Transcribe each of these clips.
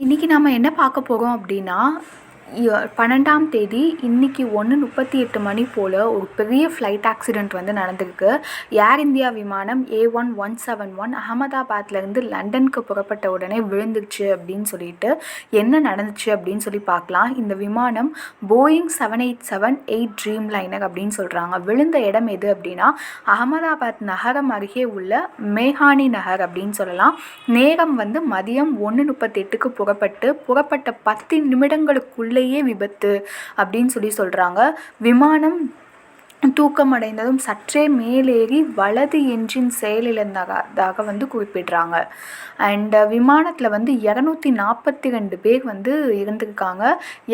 இன்றைக்கி நாம் என்ன பார்க்க போகிறோம் அப்படின்னா பன்னெண்டாம் தேதி இன்றைக்கி ஒன்று முப்பத்தி எட்டு மணி போல் ஒரு பெரிய ஃப்ளைட் ஆக்சிடெண்ட் வந்து நடந்திருக்கு. ஏர் இந்தியா விமானம் A one one seven one அகமதாபாத்லேருந்து லண்டனுக்கு புறப்பட்ட உடனே விழுந்துருச்சு அப்படின்னு சொல்லிட்டு என்ன நடந்துச்சு அப்படின்னு சொல்லி பார்க்கலாம். இந்த விமானம் Boeing seven eight seven eight Dreamliner அப்படின்னு சொல்கிறாங்க விழுந்த இடம் எது அப்படின்னா அகமதாபாத் நகரம் அருகே உள்ள மேஹானி நகர் அப்படின்னு சொல்லலாம். நேரம் வந்து மதியம் ஒன்று முப்பத்தெட்டுக்கு புறப்பட்டு புறப்பட்ட பத்து நிமிடங்களுக்குள்ளேயே விபத்து அப்படின்னு சொல்லி சொல்கிறாங்க விமானம் தூக்கமடைந்ததும் சற்றே மேலேறி வலது என்ஜின் செயலிழந்ததாக வந்து குறிப்பிடுறாங்க. அண்ட் விமானத்தில் வந்து இரநூத்தி நாற்பத்தி ரெண்டு பேர் வந்து இருந்திருக்காங்க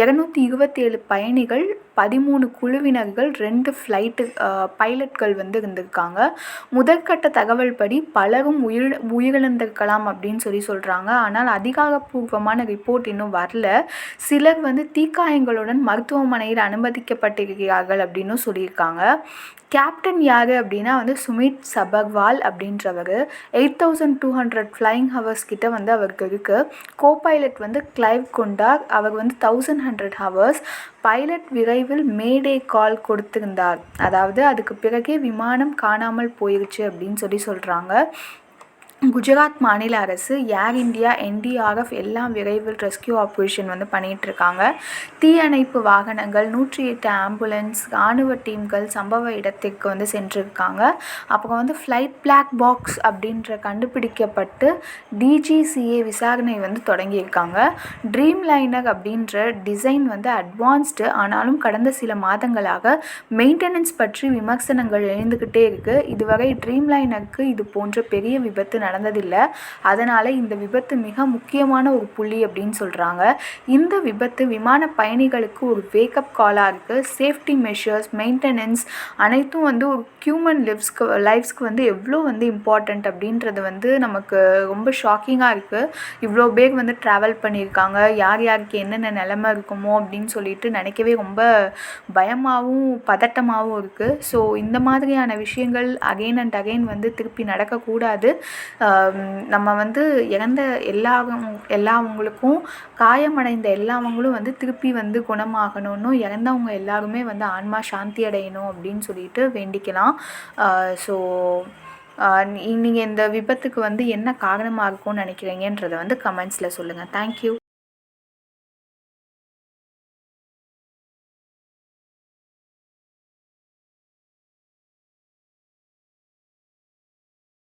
இரநூத்தி இருபத்தேழு பயணிகள் பதிமூணு குழுவினர்கள் ரெண்டு ஃப்ளைட்டு பைலட்கள் வந்து இருந்திருக்காங்க. முதற்கட்ட தகவல் படி பலரும் உயிர் உயிரிழந்திருக்கலாம் அப்படின்னு சொல்லி சொல்கிறாங்க ஆனால் அதிகாரப்பூர்வமான ரிப்போர்ட் இன்னும் வரல. சிலர் வந்து தீக்காயங்களுடன் மருத்துவமனையில் அனுமதிக்கப்பட்டிருக்கிறார்கள் அப்படின்னும் சொல்லியிருக்காங்க. கேப்டன் யார் அப்படின்னா வந்து சுமித் சபர்வால் அப்படின்றவர். Eight thousand two hundred flying hours கிட்ட வந்து அவருக்கு இருக்குது கோ பைலட் வந்து கிளைவ் கொண்டார். அவர் வந்து தௌசண்ட் ஹண்ட்ரட் ஹவர்ஸ் பைலட் விரைவில் மேடே கால் கொடுத்திருந்தார். அதாவது அதுக்கு பிறகே விமானம் காணாமல் போயிடுச்சு அப்படின்னு சொல்லி சொல்கிறாங்க குஜராத் மாநில அரசு ஏர் இந்தியா என்டிஆர்எஃப் எல்லாம் விரைவில் ரெஸ்கியூ ஆப்ரேஷன் வந்து பண்ணிகிட்ருக்காங்க தீயணைப்பு வாகனங்கள் நூற்றி எட்டு ஆம்புலன்ஸ் இராணுவ டீம்கள் சம்பவ இடத்திற்கு வந்து சென்றிருக்காங்க. அப்புறம் வந்து ஃப்ளைட் பிளாக் பாக்ஸ் அப்படின்ற கண்டுபிடிக்கப்பட்டு டிஜிசிஏ விசாரணை வந்து தொடங்கியிருக்காங்க. ட்ரீம் லைனர் அப்படின்ற டிசைன் வந்து அட்வான்ஸ்டு ஆனாலும் கடந்த சில மாதங்களாக மெயின்டெனன்ஸ் பற்றி விமர்சனங்கள் எழுந்துக்கிட்டே இருக்குது இதுவரை ட்ரீம் லைனருக்கு இது போன்ற பெரிய விபத்து நடந்ததில்லை. அதனால் இந்த விபத்து மிக முக்கியமான ஒரு புள்ளி அப்படின்னு சொல்கிறாங்க இந்த விபத்து விமான பயணிகளுக்கு ஒரு வேக்கப் காலாக இருக்குது சேஃப்டி மெஷர்ஸ் மெயின்டெனன்ஸ் அனைத்தும் வந்து ஒரு ஹியூமன் லிவ்ஸ்க்கு லைஃப்ஸ்க்கு வந்து எவ்வளோ வந்து இம்பார்ட்டண்ட் அப்படின்றது வந்து நமக்கு ரொம்ப ஷாக்கிங்காக இருக்குது இவ்வளோ பேர் வந்து ட்ராவல் பண்ணியிருக்காங்க. யார் யாருக்கு என்னென்ன நிலமை இருக்குமோ அப்படின்னு சொல்லிட்டு நினைக்கவே ரொம்ப பயமாகவும் பதட்டமாகவும் இருக்குது ஸோ இந்த மாதிரியான விஷயங்கள் அகைன் அண்ட் அகைன் வந்து திருப்பி நடக்கக்கூடாது. நம்ம வந்து இறந்த எல்லா எல்லாவங்களுக்கும் காயமடைந்த எல்லாவங்களும் வந்து திருப்பி வந்து குணமாகணும்னு இறந்தவங்க எல்லாருமே வந்து ஆன்மா சாந்தி அடையணும் அப்படின்னு சொல்லிட்டு வேண்டிக்கலாம். ஸோ நீங்கள் இந்த விபத்துக்கு வந்து என்ன காரணமாக இருக்கும்னு நினைக்கிறீங்கன்றதை வந்து கமெண்ட்ஸில் சொல்லுங்கள் தேங்க்யூ